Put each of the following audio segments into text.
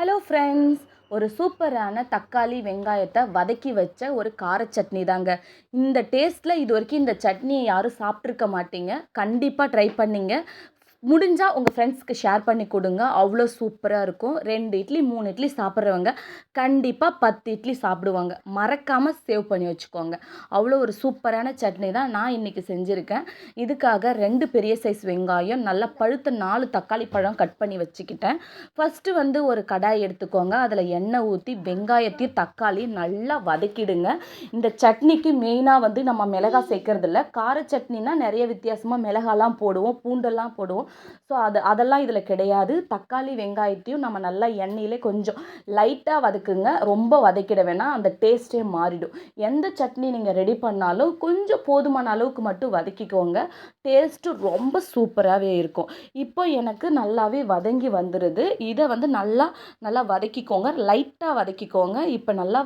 Hello friends ஒரு சூப்பரான தக்காளி வெங்காயத்தை வதக்கி வச்ச ஒரு கார சட்னி தாங்க. இந்த டேஸ்ட்டில் இது வரைக்கும் இந்த சட்னியை யாரும் சாப்பிட்ருக்க மாட்டீங்க. கண்டிப்பாக ட்ரை பண்ணிங்க. முடிஞ்சால் உங்கள் ஃப்ரெண்ட்ஸ்க்கு ஷேர் பண்ணி கொடுங்க. அவ்வளோ சூப்பராக இருக்கும். ரெண்டு இட்லி மூணு இட்லி சாப்பிட்றவங்க கண்டிப்பாக பத்து இட்லி சாப்பிடுவாங்க. மறக்காமல் சேவ் பண்ணி வச்சுக்கோங்க. அவ்வளோ ஒரு சூப்பரான சட்னி தான் நான் இன்றைக்கி செஞ்சுருக்கேன். இதுக்காக ரெண்டு பெரிய சைஸ் வெங்காயம் நல்லா பழுத்த நாலு தக்காளி பழம் கட் பண்ணி வச்சுக்கிட்டேன். ஃபஸ்ட்டு வந்து ஒரு கடாய் எடுத்துக்கோங்க. அதில் எண்ணெய் ஊற்றி வெங்காயத்தையும் தக்காளி நல்லா வதக்கிடுங்க. இந்த சட்னிக்கு மெயினாக வந்து நம்ம மிளகாய் சேர்க்கறதில்ல. கார சட்னினா நிறைய வித்தியாசமாக மிளகாலாம் போடுவோம் பூண்டெல்லாம் போடுவோம். ஸோ அது அதெல்லாம் இதில் கிடையாது. தக்காளி வெங்காயத்தையும் நம்ம நல்லா எண்ணெயிலே கொஞ்சம் லைட்டாக வதக்குங்க. ரொம்ப வதக்கிட வேணாம். அந்த டேஸ்ட்டே மாறிடும். எந்த சட்னி நீங்கள் ரெடி பண்ணாலும் கொஞ்சம் போதுமான அளவுக்கு மட்டும் வதக்கிக்கோங்க. டேஸ்ட்டு ரொம்ப சூப்பராகவே இருக்கும். இப்போ எனக்கு நல்லாவே வதங்கி வந்துடுது இதை வந்து நல்லா நல்லா வதக்கிக்கோங்க. லைட்டாக வதக்கிக்கோங்க. இப்போ நல்லா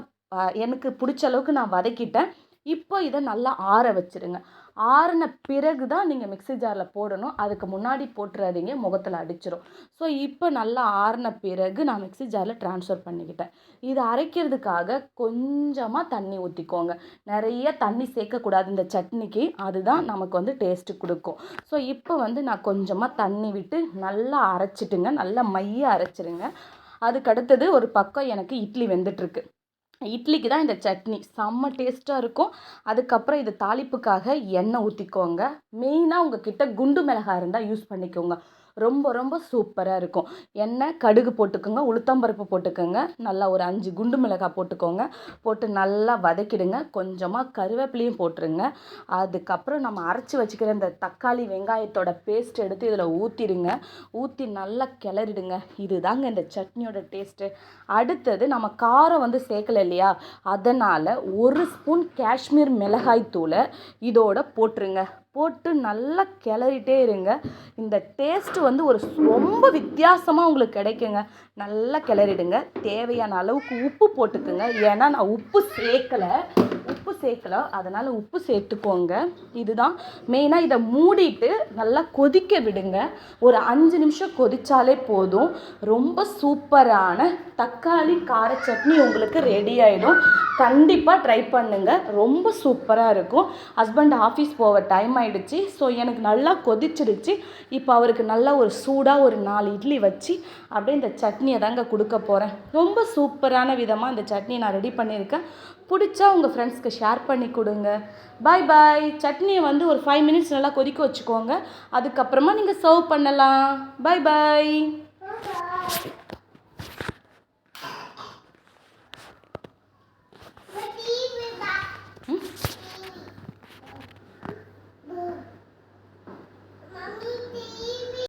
எனக்கு பிடிச்ச அளவுக்கு நான் வதக்கிட்டேன். இப்போ இதை நல்லா ஆற வச்சுருங்க. ஆறின பிறகு தான் நீங்கள் மிக்ஸி ஜாரில் போடணும். அதுக்கு முன்னாடி போட்டுறாதீங்க முகத்தில் அடிச்சிடும் ஸோ இப்போ நல்லா ஆறின பிறகு நான் மிக்ஸி ஜாரில் ட்ரான்ஸ்ஃபர் பண்ணிக்கிட்டேன். இது அரைக்கிறதுக்காக கொஞ்சமாக தண்ணி ஊற்றிக்கோங்க நிறைய தண்ணி சேர்க்கக்கூடாது இந்த சட்னிக்கு. அதுதான் நமக்கு வந்து டேஸ்ட்டு கொடுக்கும். ஸோ இப்போ வந்து நான் கொஞ்சமாக தண்ணி விட்டு நல்லா அரைச்சிட்டுங்க. நல்லா மைய அரைச்சிருங்க. அதுக்கு அடுத்தது ஒரு பக்கம் எனக்கு இட்லி வெந்துட்டுருக்கு. இட்லிக்கு தான் இந்த சட்னி. செம்ம டேஸ்ட்டாக இருக்கும். அதுக்கப்புறம் இது தாளிப்புக்காக எண்ணெய் ஊற்றிக்கோங்க மெயினாக உங்கள் கிட்டே குண்டு மிளகாய் இருந்தால் யூஸ் பண்ணிக்கோங்க. ரொம்ப ரொம்ப சூப்பராக இருக்கும். எண்ணெய் கடுகு போட்டுக்கோங்க உளுத்தம்பருப்பு போட்டுக்கோங்க நல்லா ஒரு அஞ்சு குண்டு மிளகாய் போட்டுக்கோங்க போட்டு நல்லா வதக்கிடுங்க கொஞ்சமாக கருவேப்பிலையும் போட்டுருங்க. அதுக்கப்புறம் நம்ம அரைச்சி வச்சுக்கிற இந்த தக்காளி வெங்காயத்தோட பேஸ்ட் எடுத்து இதில் ஊற்றிடுங்க ஊற்றி நல்லா கிளறிடுங்க. இதுதாங்க இந்த சட்னியோட டேஸ்ட்டு அடுத்தது நம்ம காரம் வந்து சேர்க்கலை இல்லையா? அதனால் ஒரு ஸ்பூன் காஷ்மீர் மிளகாய் தூளை இதோட போட்டுருங்க. போட்டு நல்லா கிளறிட்டே இருங்க. இந்த டேஸ்ட்டு வந்து ஒரு ரொம்ப வித்தியாசமாக உங்களுக்கு கிடைக்குங்க. நல்லா கிளறிடுங்க. தேவையான அளவுக்கு உப்பு போட்டுக்குங்க. ஏன்னா நான் உப்பு சேர்க்கலை. உப்பு சேர்க்கல. அதனால் உப்பு சேர்த்துக்கோங்க. இதுதான் மெயினாக இதை மூடிட்டு நல்லா கொதிக்க விடுங்க. ஒரு அஞ்சு நிமிஷம் கொதித்தாலே போதும். ரொம்ப சூப்பரான தக்காளி கார சட்னி உங்களுக்கு ரெடி ஆகிடும் கண்டிப்பாக ட்ரை பண்ணுங்கள் ரொம்ப சூப்பராக இருக்கும். ஹஸ்பண்ட் ஆஃபீஸ் போக டைம் ஆகிடுச்சு ஸோ எனக்கு நல்லா கொதிச்சிடுச்சு இப்போ அவருக்கு நல்லா ஒரு சூடாக ஒரு நாலு இட்லி வச்சு அப்படியே இந்த சட்னியை தாங்க கொடுக்க போகிறேன் ரொம்ப சூப்பரான விதமாக இந்த சட்னி நான் ரெடி பண்ணியிருக்கேன். பிடிச்சா உங்கள் ஃப்ரெண்ட்ஸ்க்கு ஷேர் பண்ணி கொடுங்க. பாய் பாய் சட்னியை வந்து ஒரு ஃபைவ் மினிட்ஸ் நல்லா கொதிக்க வச்சுக்கோங்க. அதுக்கப்புறமா நீங்கள் சர்வ் பண்ணலாம். பாய் பாய்